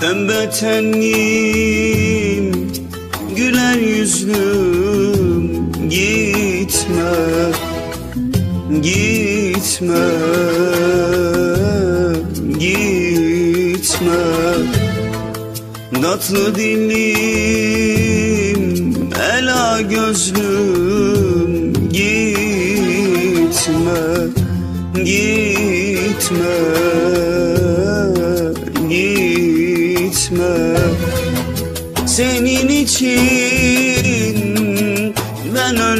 Pembe tenlim Güler yüzlüm Gitme Gitme Gitme. Tatlı dilim Ela gözlüm Gitme Gitme Senin için. Ben ölürüm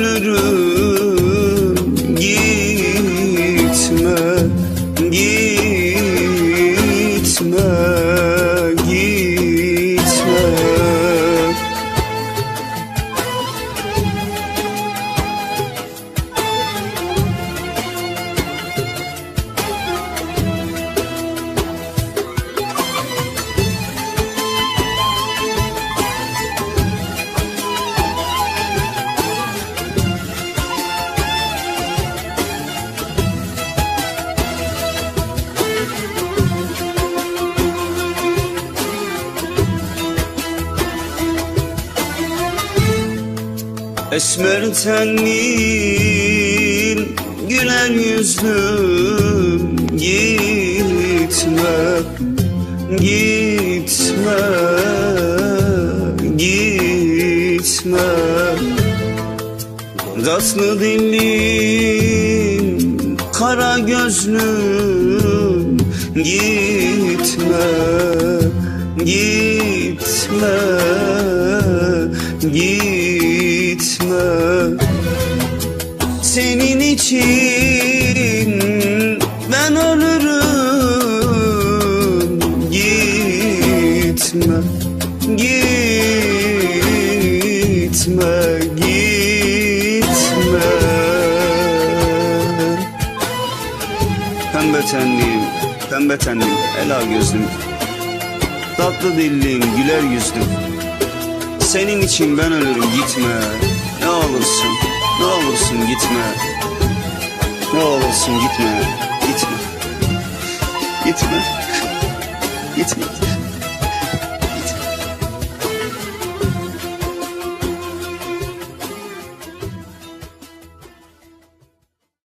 Esmer tenlim Güler yüzlüm Gitme Gitme Gitme. Tatlı dilim Kara gözlüm Gitme Gitme Gitme. Senin için Ben ölürüm. Gitme Gitme Gitme. Pembe tenliyim Pembe tenlim Ela gözlüm. Tatlı dillim Güler yüzlüm senin için ben ölürüm gitme. Ne olursun ne olursun gitme. Ne olursun gitme Gitme. Gitme Gitme